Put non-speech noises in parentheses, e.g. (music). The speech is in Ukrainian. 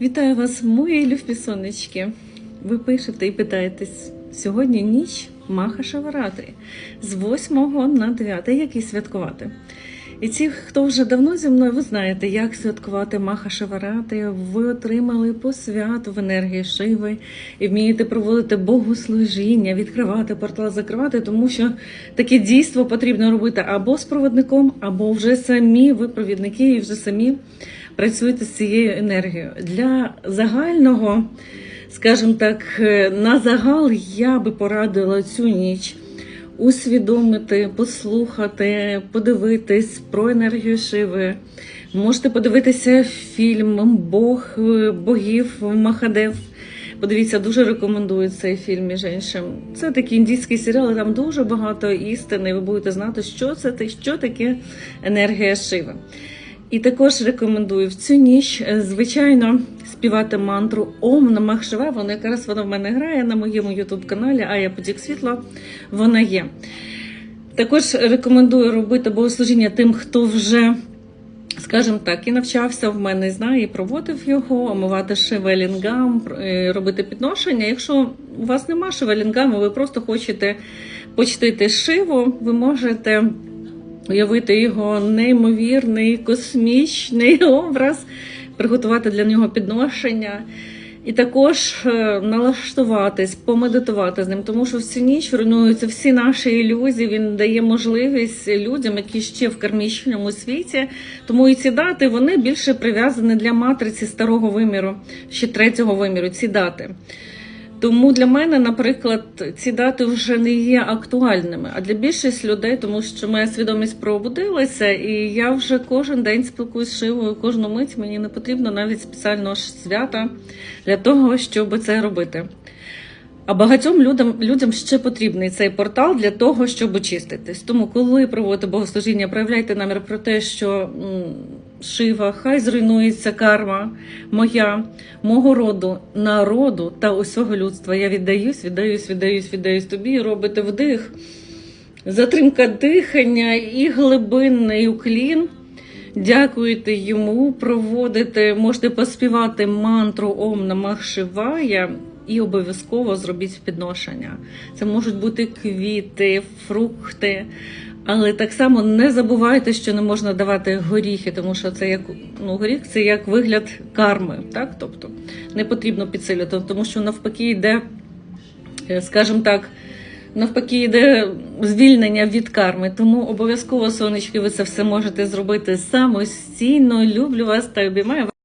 Вітаю вас, мої любі сонечки. Ви пишете і питаєтесь, сьогодні ніч Маха Шаварати з 8 на 9, як її святкувати. І ті, хто вже давно зі мною, ви знаєте, як святкувати Маха Шаварати. Ви отримали посвяту в енергії Шиви і вмієте проводити богослужіння, відкривати портал, закривати, тому що таке дійство потрібно робити або з проводником, або вже самі ви провідники і вже самі працюєте з цією енергією. Для загального, скажімо так, е, на загал я би порадила цю ніч усвідомити, послухати, подивитись про енергію Шиви. Можете подивитися фільм Бог е, богів Махадев. Подивіться, дуже рекомендую цей фільм між іншим. Це такий індійський серіал, там дуже багато істини. Ви будете знати, що це що таке енергія Шиви. І також рекомендую в цю ніч, е, звичайно, співати мантру Ом Намах Шива. Вона якраз вона в мене грає на моєму ютуб каналі, а я потік світла. Вона є. Також рекомендую робити богослужіння тим, хто вже, скажімо так, і навчався в мене, знає, і проводив його, омивати шевелінгам, е, робити підношення. Якщо у вас нема шевелінгаму, ви просто хочете почтити шиву, ви можете уявити його неймовірний космічний (laughs) образ, приготувати для нього підношення. І також е, налаштуватись, помедитувати з ним, тому що в цю ніч руйнуються всі наші ілюзії. Він дає можливість людям, які ще в кармічному світі. Тому і ці дати вони більше прив'язані для матриці старого виміру, ще третього виміру. Ці дати. Тому для мене, наприклад, ці дати вже не є актуальними. А для більшості людей, тому що моя свідомість пробудилася, і я вже кожен день спілкуюсь з шивою, кожну мить мені не потрібно навіть спеціального свята для того, щоб це робити. А багатьом людям, людям ще потрібний цей портал для того, щоб очиститись. Тому, коли проводите богослужіння, проявляйте намір про те, що Шива, хай зруйнується карма моя, мого роду, народу та усього людства. Я віддаюсь, віддаюсь, віддаюсь, віддаюсь тобі. І робите вдих, затримка дихання і глибинний уклін. Дякуєте йому, проводите, можете поспівати мантру Ом Намах Шивая і обов'язково зробіть підношення. Це можуть бути квіти, фрукти. Але так само не забувайте, що не можна давати горіхи, тому що це як ну, горіх це як вигляд карми. Так? Тобто не потрібно підсилювати, тому що навпаки йде, е, скажімо так, навпаки йде звільнення від карми. Тому обов'язково сонечки, ви це все можете зробити самостійно. Люблю вас та обіймаю.